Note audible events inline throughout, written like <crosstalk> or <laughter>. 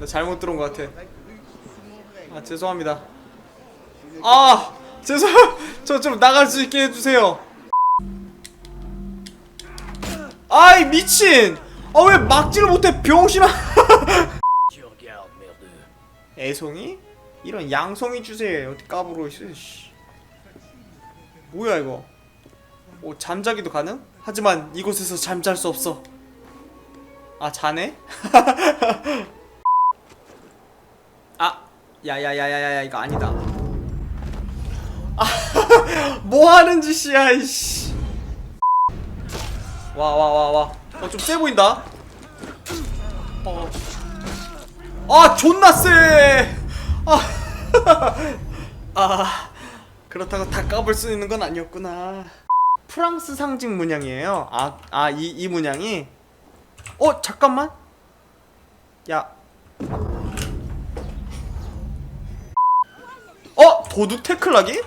나 잘못 들은 것 같아. 아 죄송합니다. 아 죄송. <laughs> 저 좀 나갈 수 있게 해주세요. 아이 미친. 아 왜 막지를 못해 병신아. <laughs> 애송이? 이런 양송이 주제에 어디 까불어 있어. 씨. 뭐야 이거? 오 잠자기도 가능? 하지만 이곳에서 잠잘 수 없어. 아 자네? <laughs> 아 야야야야야 이거 아니다. 아, <laughs> 뭐 하는 짓이야 이씨. 와 와 와 와. 어 좀 세 보인다. 어. 아 존나 세. 아. <laughs> 아. 그렇다고 다 까볼 수 있는 건 아니었구나. 프랑스 상징 문양이에요. 아, 아, 이, 이 문양이? 어, 잠깐만. 야. 어, 도둑 태클하기?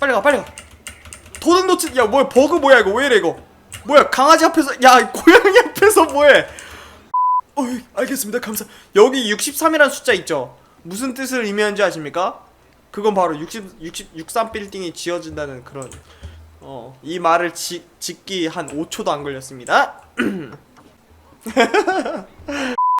빨리 가, 빨리 가. 도둑 놓치, 야, 뭐야, 버그 뭐야, 이거. 왜 이래, 이거. 뭐야, 강아지 앞에서, 야, <laughs> 고양이 앞에서 뭐해. 어이, 알겠습니다. 감사. 여기 63이라는 숫자 있죠? 무슨 뜻을 의미하는지 아십니까? 그건 바로 60, 60, 63 빌딩이 지어진다는 그런 어, 이 말을 지, 짓기 한 5초도 안 걸렸습니다. <clears throat> <laughs>